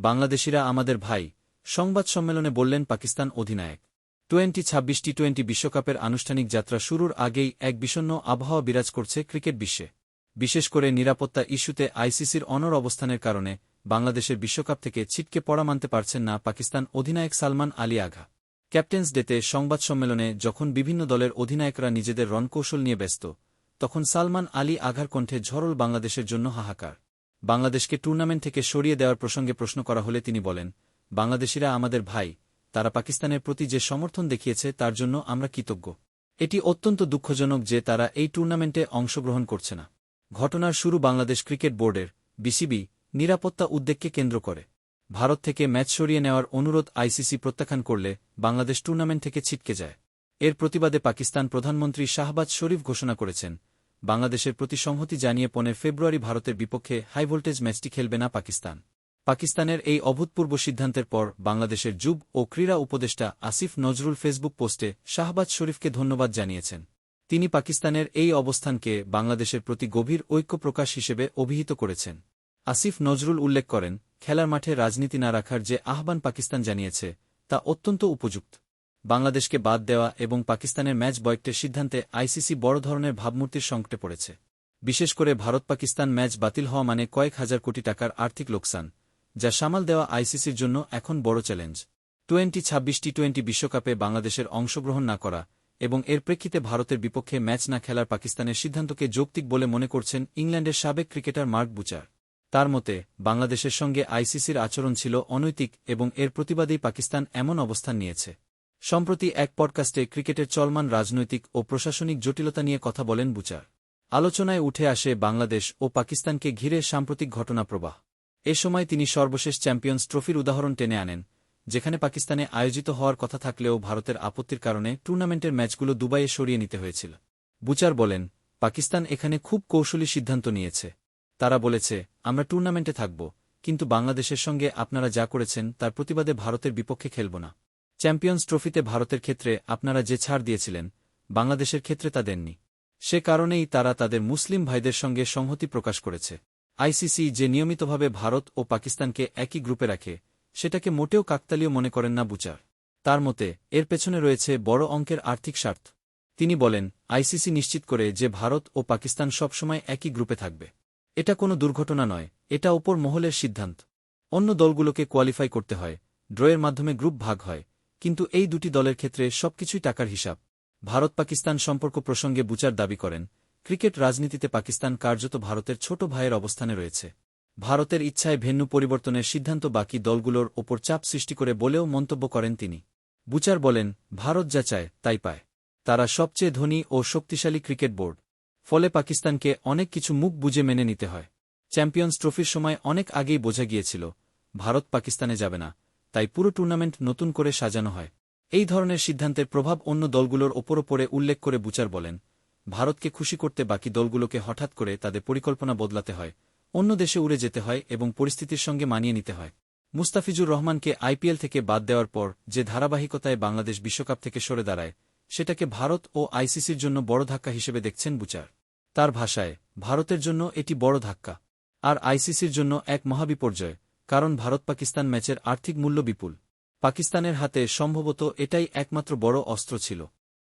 বাংলাদেশিরা আমাদের ভাই, সংবাদ সম্মেলনে বললেন পাকিস্তান অধিনায়ক। টোয়েন্টি ছাব্বিশ টি টোয়েন্টি বিশ্বকাপের আনুষ্ঠানিক যাত্রা শুরুর আগেই এক বিষণ্ন আবহাওয়া বিরাজ করছে ক্রিকেট বিশ্বে। বিশেষ করে নিরাপত্তা ইস্যুতে আইসিসির অনর অবস্থানের কারণে বাংলাদেশের বিশ্বকাপ থেকে ছিটকে পড়া মানতে পারছেন না পাকিস্তান অধিনায়ক সালমান আলী আঘা। ক্যাপ্টেন্স ডেতে সংবাদ সম্মেলনে যখন বিভিন্ন দলের অধিনায়করা নিজেদের রণকৌশল নিয়ে ব্যস্ত, তখন সালমান আলী আঘার কণ্ঠে ঝরল বাংলাদেশের জন্য হাহাকার। বাংলাদেশকে টুর্নামেন্ট থেকে সরিয়ে দেওয়ার প্রসঙ্গে প্রশ্ন করা হলে তিনি বলেন, বাংলাদেশিরা আমাদের ভাই, তারা পাকিস্তানের প্রতি যে সমর্থন দেখিয়েছে তার জন্য আমরা কৃতজ্ঞ। এটি অত্যন্ত দুঃখজনক যে তারা এই টুর্নামেন্টে অংশগ্রহণ করছে না। ঘটনার শুরু বাংলাদেশ ক্রিকেট বোর্ডের, বিসিবি, নিরাপত্তা উদ্বেগকে কেন্দ্র করে। ভারত থেকে ম্যাচ সরিয়ে নেওয়ার অনুরোধ আইসিসি প্রত্যাখ্যান করলে বাংলাদেশ টুর্নামেন্ট থেকে ছিটকে যায়। এর প্রতিবাদে পাকিস্তান প্রধানমন্ত্রী শাহবাজ শরীফ ঘোষণা করেছেন বাংলাদেশের প্রতি সংহতি জানিয়ে পনেরো ফেব্রুয়ারি ভারতের বিপক্ষে হাইভোল্টেজ ম্যাচটি খেলবে না পাকিস্তান। পাকিস্তানের এই অভূতপূর্ব সিদ্ধান্তের পর বাংলাদেশের যুব ও ক্রীড়া উপদেষ্টা আসিফ নজরুল ফেসবুক পোস্টে শাহবাজ শরীফকে ধন্যবাদ জানিয়েছেন। তিনি পাকিস্তানের এই অবস্থানকে বাংলাদেশের প্রতি গভীর ঐক্য প্রকাশ হিসেবে অভিহিত করেছেন। আসিফ নজরুল উল্লেখ করেন, খেলার মাঠে রাজনীতি না রাখার যে আহ্বান পাকিস্তান জানিয়েছে, তা অত্যন্ত উপযুক্ত। বাংলাদেশকে বাদ দেওয়া এবং পাকিস্তানের ম্যাচ বয়কটের সিদ্ধান্তে আইসিসি বড় ধরনের ভাবমূর্তির সংকটে পড়েছে। বিশেষ করে ভারত পাকিস্তান ম্যাচ বাতিল হওয়া মানে কয়েক হাজার কোটি টাকার আর্থিক লোকসান, যা সামাল দেওয়া আইসিসির জন্য এখন বড় চ্যালেঞ্জ। টোয়েন্টি ছাব্বিশ টি টোয়েন্টি বিশ্বকাপে বাংলাদেশের অংশগ্রহণ না করা এবং এর প্রেক্ষিতে ভারতের বিপক্ষে ম্যাচ না খেলার পাকিস্তানের সিদ্ধান্তকে যৌক্তিক বলে মনে করছেন ইংল্যান্ডের সাবেক ক্রিকেটার মার্ক বুচার। তার মতে, বাংলাদেশের সঙ্গে আইসিসির আচরণ ছিল অনৈতিক এবং এর প্রতিবাদেই পাকিস্তান এমন অবস্থান নিয়েছে। সম্প্রতি এক পডকাস্টে ক্রিকেটের চলমান রাজনৈতিক ও প্রশাসনিক জটিলতা নিয়ে কথা বলেন বুচার। আলোচনায় উঠে আসে বাংলাদেশ ও পাকিস্তানকে ঘিরে সাম্প্রতিক ঘটনা প্রবাহ এ সময় তিনি সর্বশেষ চ্যাম্পিয়ন্স ট্রফির উদাহরণ টেনে আনেন, যেখানে পাকিস্তানে আয়োজিত হওয়ার কথা থাকলেও ভারতের আপত্তির কারণে টুর্নামেন্টের ম্যাচগুলো দুবাইয়ে সরিয়ে নিতে হয়েছিল। বুচার বলেন, পাকিস্তান এখানে খুব কৌশলী সিদ্ধান্ত নিয়েছে। তারা বলেছে, আমরা টুর্নামেন্টে থাকব, কিন্তু বাংলাদেশের সঙ্গে আপনারা যা করেছেন তার প্রতিবাদে ভারতের বিপক্ষে খেলব না। চ্যাম্পিয়ন্স ট্রফিতে ভারতের ক্ষেত্রে আপনারা যে ছাড় দিয়েছিলেন, বাংলাদেশের ক্ষেত্রে তা দেননি। সে কারণেই তারা তাদের মুসলিম ভাইদের সঙ্গে সংহতি প্রকাশ করেছে। আইসিসি যে নিয়মিতভাবে ভারত ও পাকিস্তানকে একই গ্রুপে রাখে, সেটাকে মোটেও কাকতালীয় মনে করেন না বুচার। তার মতে, এর পেছনে রয়েছে বড় অঙ্কের আর্থিক স্বার্থ। তিনি বলেন, আইসিসি নিশ্চিত করে যে ভারত ও পাকিস্তান সবসময় একই গ্রুপে থাকবে। এটা কোনো দুর্ঘটনা নয়, এটা ওপর মহলের সিদ্ধান্ত। অন্য দলগুলোকে কোয়ালিফাই করতে হয়, ড্রয়ের মাধ্যমে গ্রুপ ভাগ হয়। কিন্তু এই দুটি দলের ক্ষেত্রে সবকিছুই টাকার হিসাব। ভারত পাকিস্তান সম্পর্ক প্রসঙ্গে বুচার দাবি করেন, ক্রিকেট রাজনীতিতে পাকিস্তান কার্যত ভারতের ছোট ভাইয়ের অবস্থানে রয়েছে। ভারতের ইচ্ছায় ভেন্যু পরিবর্তনের সিদ্ধান্ত বাকি দলগুলোর ওপর চাপ সৃষ্টি করে বলেও মন্তব্য করেন তিনি। বুচার বলেন, ভারত যা চায়, তাই পায়। তারা সবচেয়ে ধনী ও শক্তিশালী ক্রিকেট বোর্ড। ফলে পাকিস্তানকে অনেক কিছু মুখ বুঝে মেনে নিতে হয়। চ্যাম্পিয়ন্স ট্রফির সময় অনেক আগেই বোঝা গিয়েছিল, ভারত পাকিস্তানে যাবে না। তাই পুরো টুর্নামেন্ট নতুন করে সাজানো হয়। এই ধরনের সিদ্ধান্তের প্রভাব অন্য দলগুলোর ওপর ওপরে উল্লেখ করে বুচার বলেন, ভারতকে খুশি করতে বাকি দলগুলোকে হঠাৎ করে তাদের পরিকল্পনা বদলাতে হয়, অন্য দেশে উড়ে যেতে হয় এবং পরিস্থিতির সঙ্গে মানিয়ে নিতে হয়। মুস্তাফিজুর রহমানকে আইপিএল থেকে বাদ দেওয়ার পর যে ধারাবাহিকতায় বাংলাদেশ বিশ্বকাপ থেকে সরে দাঁড়ায়, সেটাকে ভারত ও আইসিসির জন্য বড় ধাক্কা হিসেবে দেখছেন বুচার। তার ভাষায়, ভারতের জন্য এটি বড় ধাক্কা, আর আইসিসির জন্য এক মহাবিপর্যয়। কারণ ভারত পাকিস্তান ম্যাচের আর্থিক মূল্য বিপুল। পাকিস্তানের হাতে সম্ভবত এটাই একমাত্র বড় অস্ত্র ছিল।